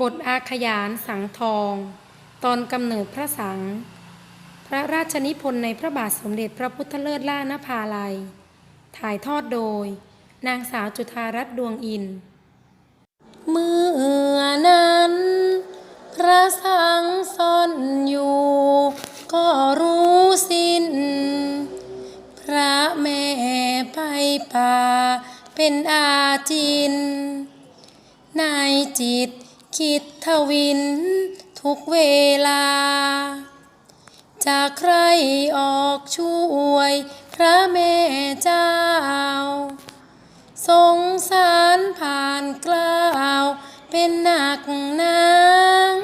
บทอาขยานสังทอง ตอนกำเนิดพระสัง พระราชนิพนธ์ในพระบาทสมเด็จพระพุทธเลิศล่านภาลัย ถ่ายทอดโดย นางสาวจุธารัตน์ดวงอิน เมื่อนั้น พระสังซ่อนอยู่ ก็รู้สิ้น พระแม่ไปป่า เป็นอาจินนายจิต คิดทวิน ทุกเวลา จากใครออกช่วย พระแม่เจ้า สงสารผ่านกล้าวเป็นหนักหนัง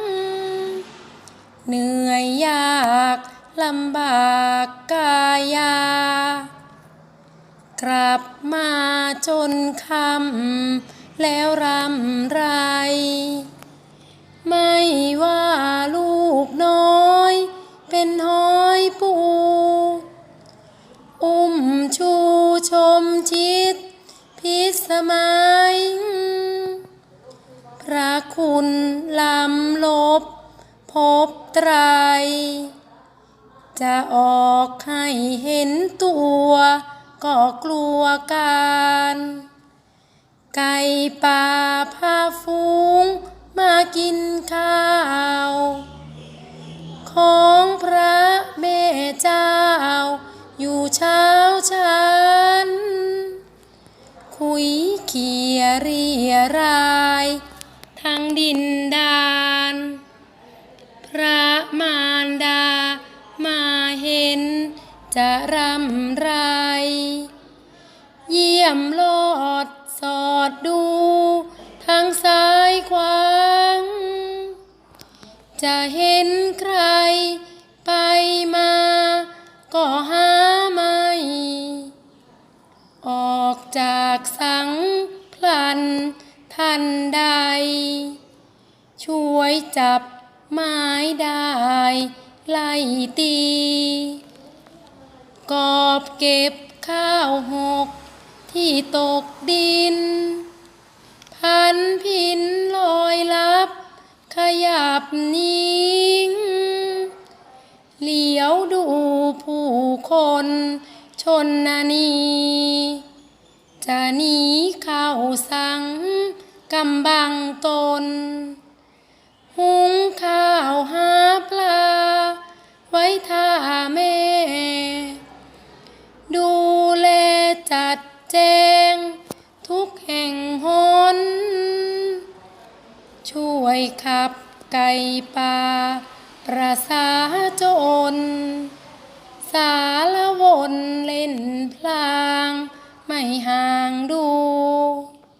เหนื่อยยากลำบากกายากลับมาจนคำแล้วรำไร อยปูอุ้มชูชมชิด พิสมัย พระคุณลำลบ พบไตร จะออกให้เห็นตัวก็กลัวการ ไก่ป่าพาฟู เขียเรีรายทางดินดาน พระมารดามาเห็นจะรำไร เยี่ยมโลดสอดดูทางซ้ายขวางจะเห็นใครไปมาก็หาไม่ ออกจากสัง ทันใด ช่วยจับไม้ได้ ไล่ตี กอบเก็บข้าวหก ที่ตกดิน พันพินลอยลับ ขยับนิ่ง เหลียวดูผู้คนชนนานี จะหนีเข้าสัง กำบังตน หุงข้าวหาปลา ไว้ท่าแม่ ดูแลจัดแจง ทุกแห่งหน ช่วยขับไก่ป่า ประสาจนสารวนเล่นพลาง ไม่ห่างดู